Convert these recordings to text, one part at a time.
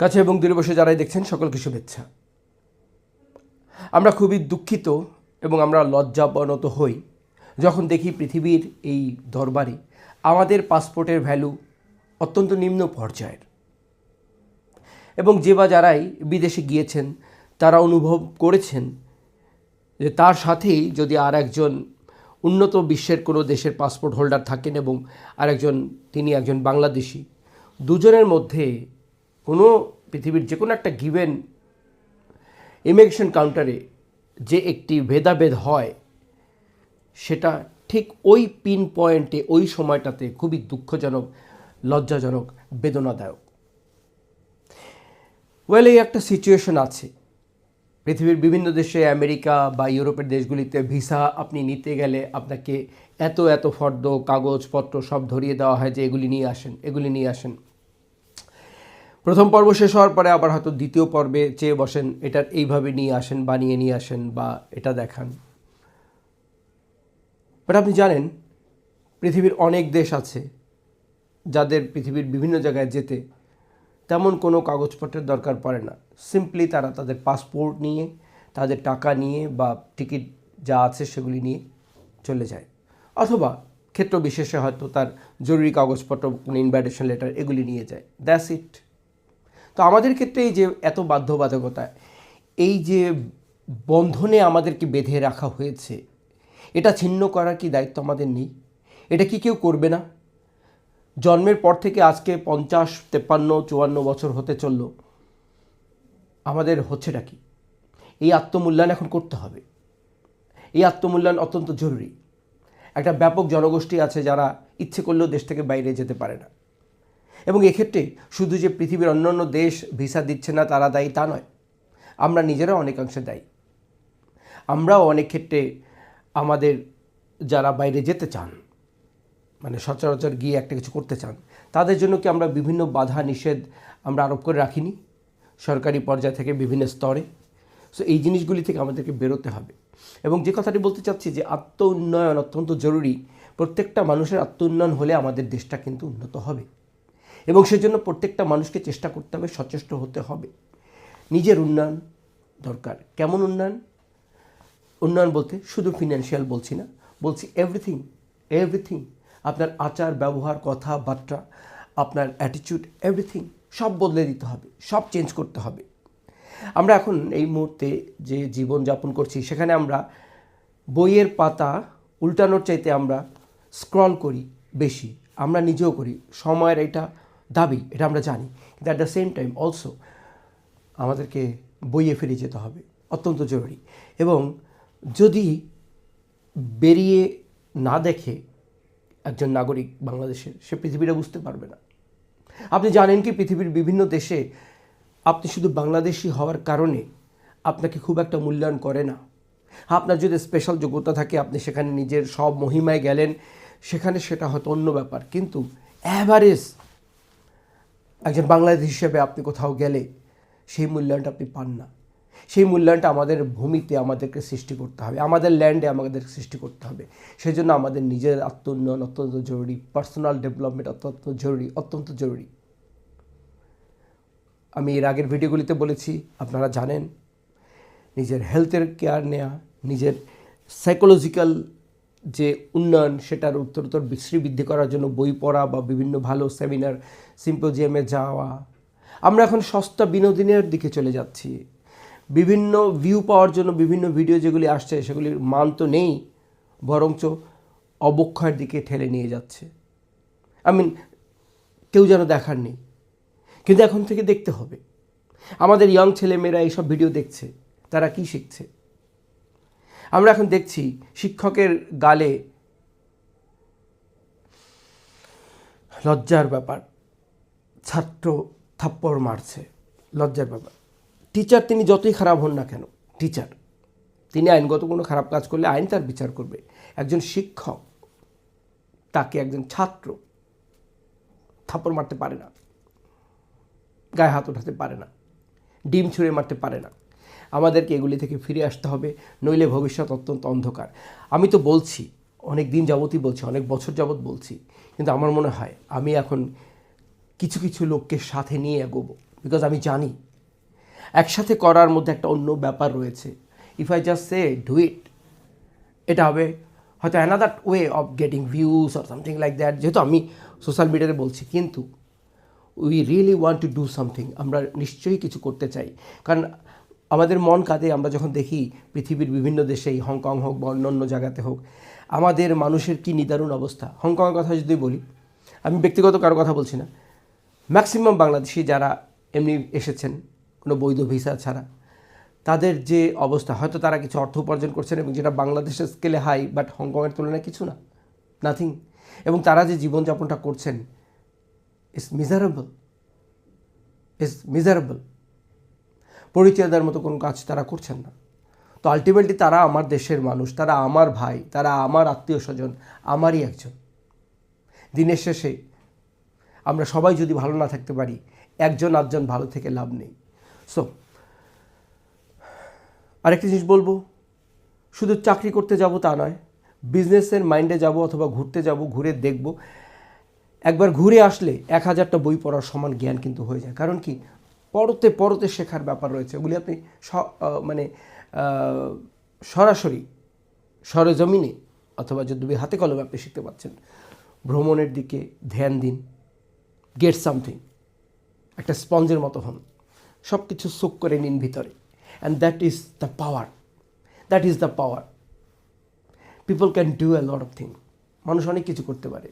কাছে এবং দূরে বসে যারাই দেখছেন, সকলকে শুভেচ্ছা। আমরা খুবই দুঃখিত এবং আমরা লজ্জাবনত হই যখন দেখি পৃথিবীর এই দরবারে আমাদের পাসপোর্টের ভ্যালু অত্যন্ত নিম্ন পর্যায়ের। এবং যে বা যারাই বিদেশে গিয়েছেন, তারা অনুভব করেছেন যে তার সাথেই যদি আর একজন উন্নত বিশ্বের কোনো দেশের পাসপোর্ট হোল্ডার থাকেন এবং আরেকজন, তিনি একজন বাংলাদেশি, দুজনের মধ্যে কোনো পৃথিবীর যে কোনো একটা গিভেন ইমিগ্রেশন কাউন্টারে যে একটি ভেদাভেদ হয়, সেটা ঠিক ওই পিন পয়েন্টে ওই সময়টাতে খুবই দুঃখজনক, লজ্জাজনক, বেদনাদায়ক। ওয়েল এই একটা সিচুয়েশন আছে। পৃথিবীর বিভিন্ন দেশে, আমেরিকা বা ইউরোপের দেশগুলিতে ভিসা আপনি নিতে গেলে আপনাকে এত এত ফর্দ, কাগজপত্র সব ধরিয়ে দেওয়া হয় যে এগুলি নিয়ে আসেন, এগুলি নিয়ে আসেন। প্রথম পর্ব শেষ হওয়ার পরে আবার হয়তো দ্বিতীয় পর্বে চেয়ে বসেন, এটার এইভাবে নিয়ে আসেন, বানিয়ে নিয়ে আসেন বা এটা দেখান। বাট আপনি জানেন, পৃথিবীর অনেক দেশ আছে যাদের পৃথিবীর বিভিন্ন জায়গায় যেতে তেমন কোনো কাগজপত্রের দরকার পড়ে না। সিম্পলি তারা তাদের পাসপোর্ট নিয়ে, তাদের টাকা নিয়ে বা টিকিট যা আছে সেগুলি নিয়ে চলে যায়। অথবা ক্ষেত্র বিশেষে হয়তো তার জরুরি কাগজপত্র ইনভাইটেশন লেটার এগুলি নিয়ে যায়। দ্যাস ইট তো আমাদের ক্ষেত্রে এই যে এত বাধ্যবাধকতা, এই যে বন্ধনে আমাদেরকে বেঁধে রাখা হয়েছে, এটা ছিন্ন করার কি দায়িত্ব আমাদের নেই? এটা কি কেউ করবে না? জন্মের পর থেকে আজকে পঞ্চাশ, তেপ্পান্ন, চুয়ান্ন বছর হতে চলল, আমাদের হচ্ছেটা কি? এই আত্মমূল্যায়ন এখন করতে হবে। এই আত্মমূল্যায়ন অত্যন্ত জরুরি। একটা ব্যাপক জনগোষ্ঠী আছে যারা ইচ্ছে করলেও দেশ থেকে বাইরে যেতে পারে না। এবং এক্ষেত্রে শুধু যে পৃথিবীর অন্যান্য দেশ ভিসা দিচ্ছে না, তারা দায়ী তা নয়। আমরা নিজেরা অনেকাংশে দায়ী। আমরাও অনেক ক্ষেত্রে আমাদের যারা বাইরে যেতে চান মানে সচরাচর গিয়ে একটা কিছু করতে চান, তাদের জন্য কি আমরা বিভিন্ন বাধা নিষেধ আমরা আরোপ করে রাখিনি? সরকারি পর্যায় থেকে বিভিন্ন স্তরে। সো এই জিনিসগুলি থেকে আমাদেরকে বেরোতে হবে। এবং যে কথাটি বলতে চাচ্ছি যে আত্ম উন্নয়ন অত্যন্ত জরুরি। প্রত্যেকটা মানুষের আত্ম উন্নয়ন হলে আমাদের দেশটা কিন্তু উন্নত হবে। এবং সেজন্য প্রত্যেকটা মানুষকে চেষ্টা করতে হবে, সচেষ্ট হতে হবে। নিজের উন্নয়ন দরকার। কেমন উন্নয়ন? উন্নয়ন বলতে শুধু ফিনান্সিয়াল বলছি না, বলছি এভরিথিং এভরিথিং আপনার আচার, ব্যবহার কথাবার্তা আপনার অ্যাটিটিউড এভরিথিং সব বদলে দিতে হবে, সব চেঞ্জ করতে হবে। আমরা এখন এই মুহূর্তে যে জীবন যাপন করছি, সেখানে আমরা বইয়ের পাতা উল্টানোর চাইতে আমরা স্ক্রল করি বেশি, আমরা নিজেও করি। সময়ের এটা দাবি, এটা আমরা জানি। কিন্তু at the same time also আমাদেরকে বইয়ে ফিরে যেতে হবে। অত্যন্ত জরুরি। এবং যদি বেরিয়ে না দেখে একজন নাগরিক বাংলাদেশের, সে পৃথিবীটা বুঝতে পারবে না। আপনি জানেন কি, পৃথিবীর বিভিন্ন দেশে আপনি শুধু বাংলাদেশি হওয়ার কারণে আপনাকে খুব একটা মূল্যায়ন করে না। আপনার যদি স্পেশাল যোগ্যতা থাকে, আপনি সেখানে নিজের সব মহিমায় গেলেন, সেখানে সেটা হয়তো অন্য ব্যাপার। কিন্তু অ্যাভারেজ একজন বাংলাদেশ হিসেবে আপনি কোথাও গেলে সেই মূল্যায়নটা আপনি পান না। সেই মূল্যায়নটা আমাদের ভূমিতে আমাদেরকে সৃষ্টি করতে হবে, আমাদের ল্যান্ডে আমাদের সৃষ্টি করতে হবে। সেই জন্য আমাদের নিজের আত্ম উন্নয়ন অত্যন্ত জরুরি পার্সোনাল ডেভেলপমেন্ট অত্যন্ত জরুরি অত্যন্ত জরুরি। আমি এর আগের ভিডিওগুলিতে বলেছি, আপনারা জানেন, নিজের হেলথের কেয়ার নেওয়া নিজের সাইকোলজিক্যাল যে উন্নয়ন, সেটার উত্তরোত্তর বিশ্রী বৃদ্ধি করার জন্য বই পড়া বা বিভিন্ন ভালো সেমিনার সিম্পোজিয়ামে যাওয়া। আমরা এখন সস্তা বিনোদনের দিকে চলে যাচ্ছি। বিভিন্ন ভিউ পাওয়ার জন্য বিভিন্ন ভিডিও যেগুলি আসছে, সেগুলির মান তো নেই, বরঞ্চ অবক্ষয়ের দিকে ঠেলে নিয়ে যাচ্ছে। আই মিন কেউ যেন দেখার নেই। কিন্তু এখন থেকে দেখতে হবে। আমাদের ইয়ং ছেলেমেয়েরা এইসব ভিডিও দেখছে, তারা কি শিখছে? আমরা এখন দেখছি শিক্ষকের গালে লজ্জার ব্যাপার। ছাত্র থাপ্পড় মারছে। লজ্জার ব্যাপার। টিচার তিনি যতই খারাপ হন না কেন, টিচার। তিনি আইনগত কোনো খারাপ কাজ করলে আইন তার বিচার করবে। একজন শিক্ষক তাকে একজন ছাত্র থাপ্পড় মারতে পারে না, গায়ে হাত উঠাতে পারে না, ডিম ছুঁড়ে মারতে পারে না। আমাদেরকে এগুলি থেকে ফিরে আসতে হবে, নইলে ভবিষ্যৎ অত্যন্ত অন্ধকার। আমি তো বলছি, অনেক দিন যাবতই বলছি, অনেক বছর যাবৎ বলছি, কিন্তু আমার মনে হয় আমি এখন কিছু কিছু লোককে সাথে নিয়ে এগোবো বিকজ আমি জানি একসাথে করার মধ্যে একটা অন্য ব্যাপার রয়েছে। If I just say do it এটা হবে হয়তো another way of getting views or something like that যেহেতু আমি সোশ্যাল মিডিয়াতে বলছি, কিন্তু we really want to do something আমরা নিশ্চয়ই কিছু করতে চাই। কারণ আমাদের মন কাঁদে, আমরা যখন দেখি পৃথিবীর বিভিন্ন দেশেই, হংকং হোক বা অন্য অন্য জায়গাতে হোক, আমাদের মানুষের কি নিদারুণ অবস্থা। হংকংয়ের কথা যদি বলি, আমি ব্যক্তিগত কারও কথা বলছি না। ম্যাক্সিমাম বাংলাদেশি যারা এমনি এসেছেন, কোনো বৈধ ভিসা ছাড়া, তাদের যে অবস্থা, হয়তো তারা কিছু অর্থ উপার্জন করছেন এবং যেটা বাংলাদেশের স্কেলে হাই বাট হংকংয়ের তুলনায় কিছু না নাথিং এবং তারা যে জীবনযাপনটা করছেন ইস মিজারেবল ইস মিজারেবল পরিচয় দেওয়ার মতো কোনো কাজ তারা করছেন না। তো আলটিমেটলি তারা আমার দেশের মানুষ, তারা আমার ভাই, তারা আমার আত্মীয় স্বজন আমারই একজন। দিনের শেষে আমরা সবাই যদি ভালো না থাকতে পারি, একজন আটজন ভালো থেকে লাভ নেই। সো আরেকটি জিনিস বলব, শুধু চাকরি করতে যাব তা নয় বিজনেসের মাইন্ডে যাব অথবা ঘুরতে যাব, ঘুরে দেখব। একবার ঘুরে আসলে এক হাজারটা বই পড়ার সমান জ্ঞান কিন্তু হয়ে যায়। কারণ কি? পরতে পরতে শেখার ব্যাপার রয়েছে। ওগুলি আপনি মানে সরাসরি সরেজমিনে অথবা যদি হাতে কলমে আপনি শিখতে পাচ্ছেন ভ্রমণের দিকে ধ্যান দিন গেট সামথিং একটা স্পঞ্জের মতো হন সব কিছু সুখ করে নিন ভিতরে। And that is the power that is the power people can do a lot of thing মানুষ অনেক কিছু করতে পারে।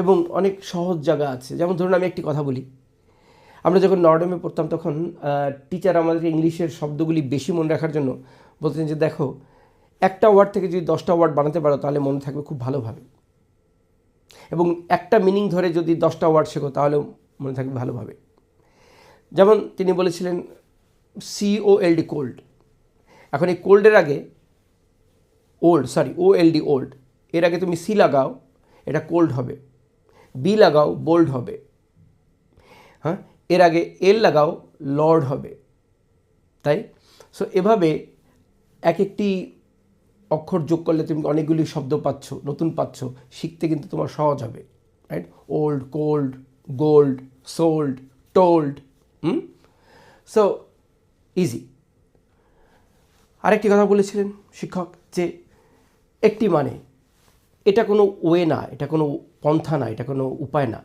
এবং অনেক সহজ জায়গা আছে। যেমন ধরুন আমি একটি কথা বলি আমরা যখন নর্ডমে পড়তাম তখন টিচার আমাদের ইংলিশের শব্দগুলি বেশি মনে রাখার জন্য বলতেন যে, দেখো, একটা ওয়ার্ড থেকে যদি দশটা ওয়ার্ড বানাতে পারো, তাহলে মনে থাকবে খুব ভালোভাবে। এবং একটা মিনিং ধরে যদি দশটা ওয়ার্ড শেখো তাহলে মনে থাকবে ভালোভাবে। যেমন তিনি বলেছিলেন সিও এলডি কোল্ড এখন এই কোল্ডের আগে old sorry O L D old এর আগে তুমি সি লাগাও, এটা কোল্ড হবে। বি লাগাও বোল্ড হবে। হ্যাঁ? এর আগে এল লাগাও, লর্ড হবে। তাই? সো এভাবে এক একটি অক্ষর যোগ করলে তুমি অনেকগুলি শব্দ পাচ্ছ, নতুন পাচ্ছ, শিখতে কিন্তু তোমার সহজ হবে right old cold gold sold told hmm? So easy আরেকটি কথা বলেছিলেন শিক্ষক যে একটি মানে এটা কোনো ওয়ে না, এটা কোনো পন্থা না, এটা কোনো উপায় না।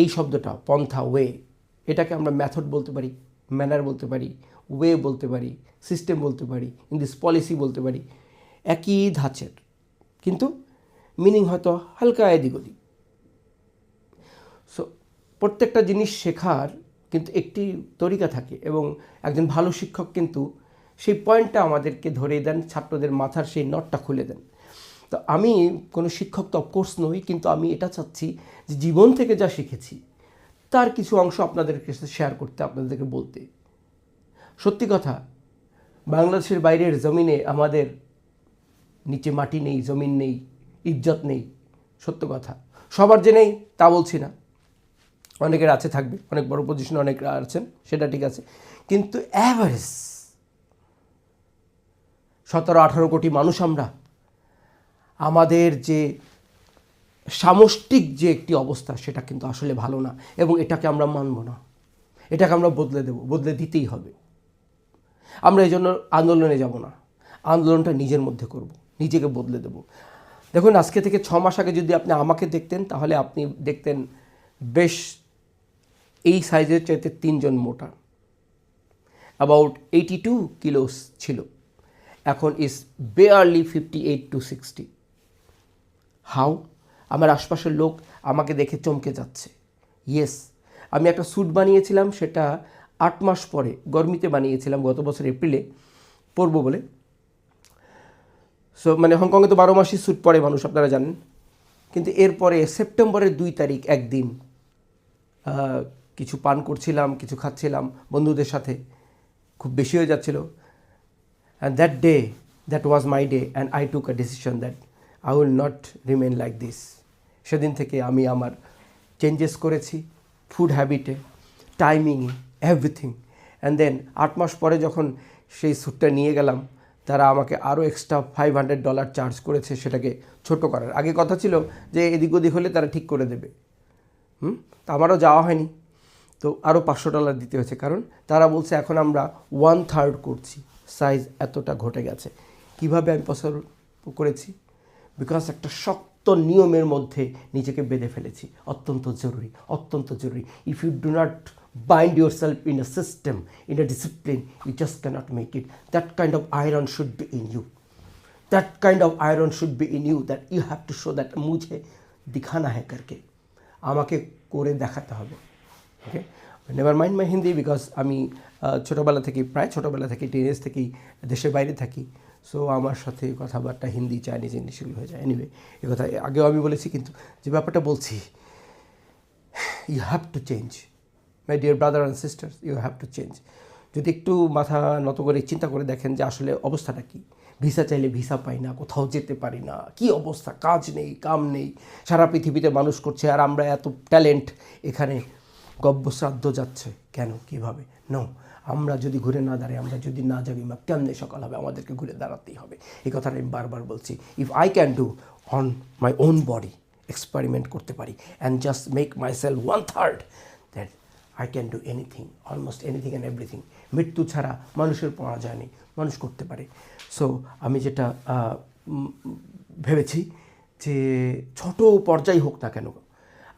এই শব্দটা, পন্থা ওয়ে এটাকে আমরা মেথড বলতে পারি ম্যানার বলতে পারি ওয়ে বলতে পারি সিস্টেম বলতে পারি ইন দিস পলিসি বলতে পারি, একই ধাঁচের। কিন্তু মিনিং হয়তো হালকা এদিক ওদিক। সো প্রত্যেকটা জিনিস শেখার কিন্তু একটি তরিকা থাকে এবং একজন ভালো শিক্ষক কিন্তু সেই পয়েন্টটা আমাদেরকে ধরে দেন, ছাত্রদের মাথার সেই নটটা খুলে দেন। তো আমি কোনো শিক্ষক তো অফকোর্স নই, কিন্তু আমি এটা চাচ্ছি যে জীবন থেকে যা শিখেছি তার কিছু অংশ আপনাদের কাছে শেয়ার করতে, আপনাদেরকে বলতে। সত্যি কথা, বাংলাদেশের বাইরের জমিনে আমাদের নিচে মাটি নেই, জমিন নেই, ইজ্জত নেই, সত্য কথা। সবার যে নেই, তা বলছি না। অনেকের আছে, থাকবে। অনেক বড় পজিশনে অনেক আছেন, সেটা ঠিক আছে। কিন্তু অ্যাভারেজ সতেরো আঠারো কোটি মানুষ আমরা, আমাদের যে সামষ্টিক যে একটি অবস্থা, সেটা কিন্তু আসলে ভালো না এবং এটাকে আমরা মানব না। এটাকে আমরা বদলে দেব, বদলে দিতেই হবে। আমরা এই জন্য আন্দোলনে যাব না। আন্দোলনটা নিজের মধ্যে করব, নিজেকে বদলে দেব। দেখুন, আজকে থেকে ছ মাস আগে যদি আপনি আমাকে দেখতেন, তাহলে আপনি দেখতেন বেশ এই সাইজের চাইতে তিনজন মোটা। অ্যাবাউট এইটি টু কিলোস ছিল। এখন is barely fifty eight to sixty how আমার আশপাশের লোক আমাকে দেখে চমকে যাচ্ছে। ইয়েস আমি একটা স্যুট বানিয়েছিলাম, সেটা আট মাস পরে, গরমিতে বানিয়েছিলাম, গত বছর এপ্রিলে, পরবো বলে। সো মানে হংকংয়ে তো বারো মাসই স্যুট পরে মানুষ, আপনারা জানেন। কিন্তু এরপরে সেপ্টেম্বরের দুই তারিখ একদিন কিছু পান করছিলাম, কিছু খাচ্ছিলাম, বন্ধুদের সাথে। খুব বেশি হয়ে যাচ্ছিল। And that day that was my day and I took a decision that I will not remain like this. সেদিন থেকে আমি আমার চেঞ্জেস করেছি ফুড হ্যাবিটে টাইমিংয়ে এভরিথিং অ্যান্ড দেন আট মাস পরে যখন সেই স্যুটটা নিয়ে গেলাম, তারা আমাকে আরও extra five hundred dollar charge করেছে সেটাকে ছোট করার। আগে কথা ছিল যে এদিক ওদিক হলে তারা ঠিক করে দেবে। হুম? আমারও যাওয়া হয়নি। তো আরও পাঁচশো ডলার দিতে হয়েছে। কারণ তারা বলছে এখন আমরা ওয়ান থার্ড করছি। সাইজ এতটা ঘটে গেছে। কীভাবে আমি পসিবল করেছি? বিকজ একটা শক্ত অত্যন্ত নিয়মের মধ্যে নিজেকে বেঁধে ফেলেছি। অত্যন্ত জরুরি অত্যন্ত জরুরি। If you do not bind yourself in a system in a discipline you just cannot make it that kind of iron should be in you that kind of iron should be in you that you have to show that মুঝে দিখানা হ্যাঁ কারকে আমাকে করে দেখাতে হবে। Okay never mind my Hindi because আমি ছোটোবেলা থেকেই, প্রায় ছোটোবেলা থেকে টেনেস থেকেই, দেশের বাইরে থাকি। সো আমার সাথে কথাবার্তা হিন্দি, চাইনিজ, ইংলিশ হয়ে যায়। এনিওয়ে এ কথা আগেও আমি বলেছি, কিন্তু যে ব্যাপারটা বলছি you have to change my dear brother and sisters you have to change যদি একটু মাথা নত করে চিন্তা করে দেখেন যে আসলে অবস্থাটা কী, ভিসা চাইলে ভিসা পাই না, কোথাও যেতে পারি না, কি অবস্থা, কাজ নেই, কাম নেই, সারা পৃথিবীতে মানুষ করছে, আর আমরা এত ট্যালেন্ট এখানে গব্যশ্রাদ্ধ যাচ্ছে, কেন, কীভাবে? নো আমরা যদি ঘুরে না দাঁড়াই, আমরা যদি না যাবি মা, কেমনে সকাল হবে? আমাদেরকে ঘুরে দাঁড়াতেই হবে। এই কথাটা আমি বারবার বলছি। If I can do on my own body experiment করতে পারি and just make myself one third that I can do anything almost anything and everything মৃত্যু ছাড়া মানুষের পাওয়া যায়নি মানুষ করতে পারে। সো আমি যেটা ভেবেছি যে ছোট পর্যায় হোক না কেন,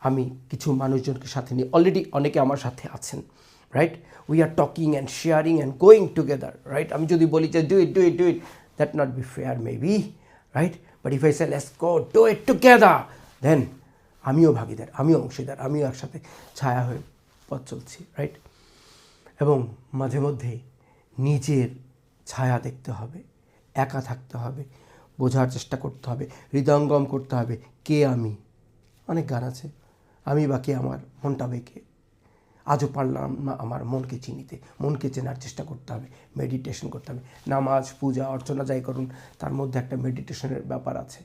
আমি কিছু মানুষজনকে সাথে নিয়ে অলরেডি অনেকে আমার সাথে আছেন। Right we are talking and sharing and going together right আমি যদি বলি যে do it do it do it that not be fair may be right but if I say let's go do it together then আমিও ভাগিদার, আমিও অংশীদার, আমিও একসাথে ছায়া হয়ে পথ চলছি রাইট এবং মাঝে মধ্যে নিজের ছায়া দেখতে হবে, একা থাকতে হবে, বোঝার চেষ্টা করতে হবে, হৃদয়ঙ্গম করতে হবে, কে আমি? অনেক গান আছে, আমি বা কে আমার, মনটা বেঁকে। আজও পারলাম না আমার মনকে চিনিতে। মনকে চেনার চেষ্টা করতে হবে মেডিটেশন করতে হবে। নামাজ, পূজা, অর্চনা যাই করুন, তার মধ্যে একটা মেডিটেশনের ব্যাপার আছে।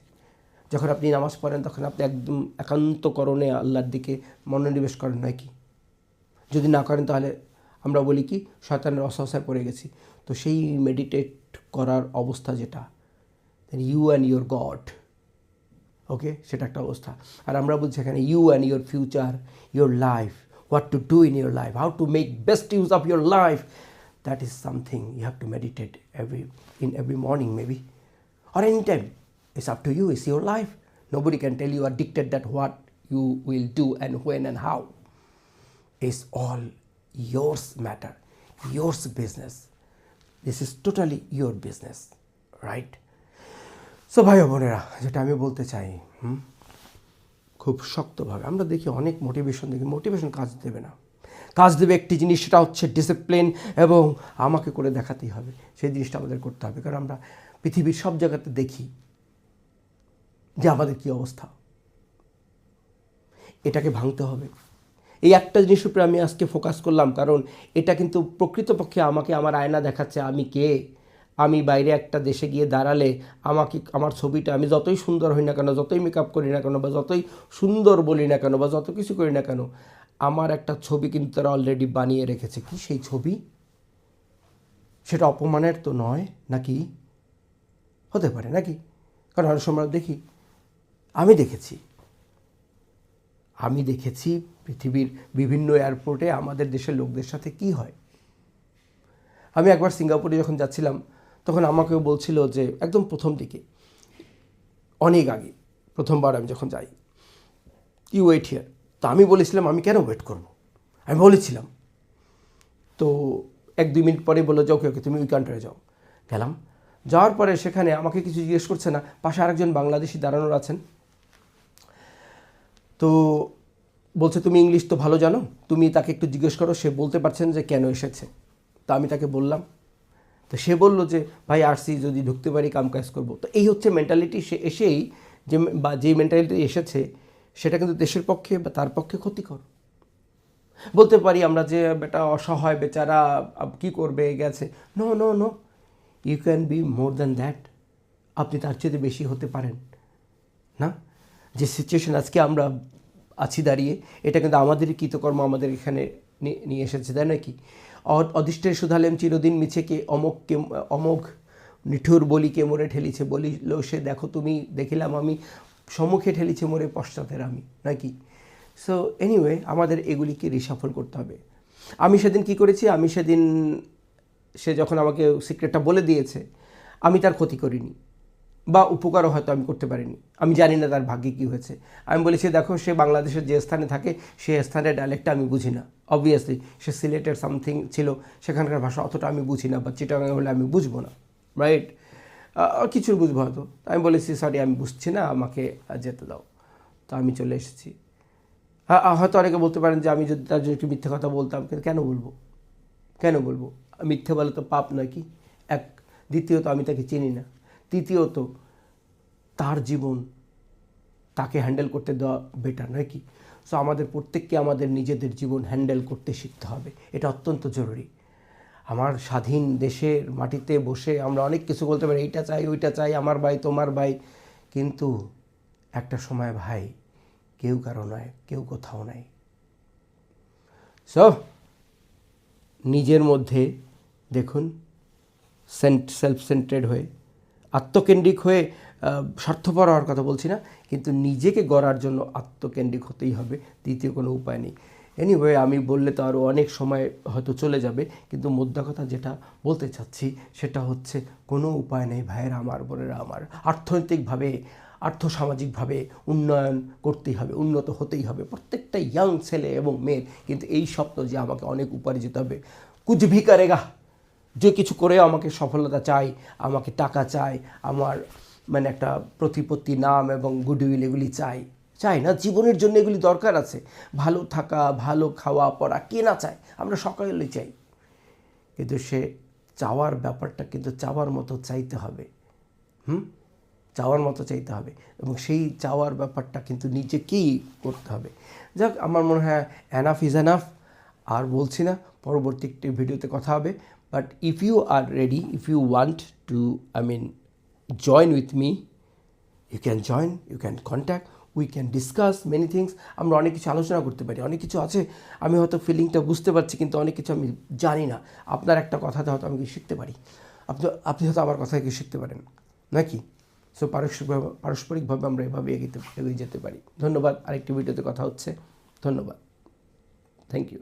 যখন আপনি নামাজ পড়েন, তখন আপনি একদম একান্তকরণে আল্লাহর দিকে মনোনিবেশ করেন, নয় কি? যদি না করেন তাহলে আমরা বলি কি, শয়তানের অসহসায় পড়ে গেছি। তো সেই মেডিটেট করার অবস্থা যেটা you and your god okay সেটা একটা অবস্থা। আর আমরা বলছি এখানে you and your future your life What to do in your life how to make best use of your life that is something you have to meditate every in every morning maybe or any time. It's up to you. It's your life. Nobody can tell you or dictate that what you will do and when and how. It's all yours matter, yours business. This is totally your business, right? So ভাই ও বোনেরা যেটা আমি বলতে চাই হুম খুব শক্তভাবে। আমরা দেখি অনেক মোটিভেশন দেখি মোটিভেশন কাজ দেবে না। কাজ দেবে একটি জিনিস, সেটা হচ্ছে ডিসিপ্লিন এবং আমাকে করে দেখাতেই হবে। সেই জিনিসটা আমাদের করতে হবে। কারণ আমরা পৃথিবীর সব জায়গাতে দেখি যে আমাদের কী অবস্থা। এটাকে ভাঙতে হবে। এই একটা জিনিসের উপরে আমি আজকে ফোকাস করলাম। কারণ এটা কিন্তু প্রকৃতপক্ষে আমাকে আমার আয়না দেখাচ্ছে, আমি কে? আমি বাইরে একটা দেশে গিয়ে দাঁড়ালে আমাকে, আমার ছবিটা আমি যতই সুন্দর হই না কেন, যতই মেকআপ করি না কেন বা যতই সুন্দর বলি না কেন বা যত কিছু করি না কেন, আমার একটা ছবি কিন্তু তারা অলরেডি বানিয়ে রেখেছে। কি সেই ছবি? সেটা অপমানের তো নয়, নাকি? হতে পারে, নাকি? কারণ অনেক সময় দেখি, আমি দেখেছি। আমি দেখেছি পৃথিবীর বিভিন্ন এয়ারপোর্টে আমাদের দেশের লোকদের সাথে কি হয়। আমি একবার সিঙ্গাপুরে যখন যাচ্ছিলাম তখন আমাকেও বলছিল যে একদম প্রথম দিকে, অনেক আগে, প্রথমবার আমি যখন যাই ইউ ওয়েট হিয়ার তো আমি বলেছিলাম, আমি কেন ওয়েট করব? আমি বলেছিলাম। তো এক দুই মিনিট পরে বলল যে ওকে তুমি ওই কান্ট্রিতে যাও। গেলাম। যাওয়ার পরে সেখানে আমাকে কিছু জিজ্ঞেস করছে না, পাশে আরেকজন বাংলাদেশি দাঁড়ানোর আছেন। তো বলছে, তুমি ইংলিশ তো ভালো জানো? তুমি তাকে একটু জিজ্ঞেস করো, সে বলতে পারছেন যে কেন এসেছে? তা আমি তাকে বললাম তো সে বলল যে, ভাই আরসি যদি ঢুকতে পারি কাম কাজ করব। তো এই হচ্ছে মেন্টালিটি সে এসেই যে, বা যেই মেন্টালিটি এসেছে, সেটা কিন্তু দেশের পক্ষে বা তার পক্ষে ক্ষতিকর। বলতে পারি আমরা যে, বেটা, অসহায় বেচারা কি করবে গেছে। No no no you can be more than that আপনি তার চেয়ে বেশি হতে পারেন। না? যে সিচুয়েশন আজকে আমরা আছি দাঁড়িয়ে, এটা কিন্তু আমাদেরই কৃতকর্ম, আমাদের এখানে নিয়ে এসেছে, তাই নাকি অ- অদিষ্টের সুধালেম চিরদিন মিছেকে অমক কে অমোঘ নিঠুর বলিকে মোরে ঠেলিছে। বলিল সে, দেখো, তুমি দেখিলাম আমি সম্মুখে ঠেলিছে মোরে পশ্চাতের আমি, নাকি? সো এনিওয়ে আমাদের এগুলিকে রিসাফল করতে হবে। আমি সেদিন কি করেছি? আমি সেদিন সে যখন আমাকে সিক্রেটটা বলে দিয়েছে, আমি তার ক্ষতি করিনি। বা উপকারও হয়তো আমি করতে পারিনি। আমি জানি না তার ভাগ্যে কী হয়েছে। আমি বলেছি, দেখো, সে বাংলাদেশের যে স্থানে থাকে, সে স্থানের ডায়ালেক্টটা আমি বুঝি না। অবভিয়াসলি সে সিলেটের সামথিং ছিল, সেখানকার ভাষা অতটা আমি বুঝি না বা চিটাগাং হলে আমি বুঝব না। রাইট কিছু বুঝব হয়তো। আমি বলেছি সরি আমি বুঝছি না, আমাকে যেতে দাও। তো আমি চলে এসেছি। হ্যাঁ হয়তো অনেকে বলতে পারেন যে, আমি যদি তার জন্য একটু মিথ্যে কথা বলতাম কিন্তু কেন বলব? কেন বলব? মিথ্যে বলে তো পাপ নয় কি? এক, দ্বিতীয়ত আমি তাকে চিনি না। তৃতীয়ত, তার জীবন তাকে হ্যান্ডেল করতে দেওয়া বেটার নয় কি? সো আমাদের প্রত্যেককে আমাদের নিজেদের জীবন হ্যান্ডেল করতে শিখতে হবে। এটা অত্যন্ত জরুরি। আমার স্বাধীন দেশের মাটিতে বসে আমরা অনেক কিছু বলতে পারি, এইটা চাই, ওইটা চাই, আমার ভাই, তোমার ভাই। কিন্তু একটা সময় ভাই, কেউ কারও নয়, কেউ কোথাও নাই। সো নিজের মধ্যে দেখুন সেন্ট সেলফ সেন্টারেড হয়ে আত্মকেন্দ্রিক হয়ে স্বার্থপর হওয়ার কথা বলছি না, কিন্তু নিজেকে গড়ার জন্য আত্মকেন্দ্রিক হতেই হবে, দ্বিতীয় কোনো উপায় নেই। এনিওয়ে আমি বললে তো আরও অনেক সময় হয়তো চলে যাবে, কিন্তু মোদ্দা কথা যেটা বলতে চাচ্ছি, সেটা হচ্ছে কোনো উপায় নেই ভাইয়েরা আমার, বোনেরা আমার। অর্থনৈতিকভাবে আর্থসামাজিকভাবে উন্নয়ন করতেই হবে, উন্নত হতেই হবে। প্রত্যেকটা ইয়াং ছেলে এবং মেয়ের কিন্তু এই স্বপ্ন যে আমাকে অনেক উপার্জিত হবে। কুছ ভি করেগা যে কিছু করে আমাকে সফলতা চাই, আমাকে টাকা চাই, আমার মানে একটা প্রতিপত্তি, নাম এবং গুডউইল এগুলি চাই। চাই না, জীবনের জন্য এগুলি দরকার আছে। ভালো থাকা, ভালো খাওয়া, পড়া, কে না চায়? আমরা সকালে চাই। কিন্তু সে চাওয়ার ব্যাপারটা কিন্তু চাওয়ার মতো চাইতে হবে। হুম? চাওয়ার মতো চাইতে হবে। এবং সেই চাওয়ার ব্যাপারটা কিন্তু নিজেকেই করতে হবে। যাক, আমার মনে হয় অ্যানাফ ইজ অ্যানাফ আর বলছি না, পরবর্তী একটি ভিডিওতে কথা হবে। But if you are ready if you want to I mean join with me you can join you can contact we can discuss many things আমরা অনেক কিছু আলোচনা করতে পারি, অনেক কিছু আছে। আমি হয়তো ফিলিংটা বুঝতে পারছি, কিন্তু অনেক কিছু আমি জানি না। আপনার একটা কথাতে হয়তো আমি শিখতে পারি। আপনি আপনি হয়তো আমার কথা কিছু শিখতে পারেন নাকি সো পারস্পরিকভাবে পারস্পরিকভাবে আমরা এভাবে এগিয়ে এগিয়ে যেতে পারি। ধন্যবাদ, আরেকটি ভিডিওতে কথা হচ্ছে। ধন্যবাদ। Thank you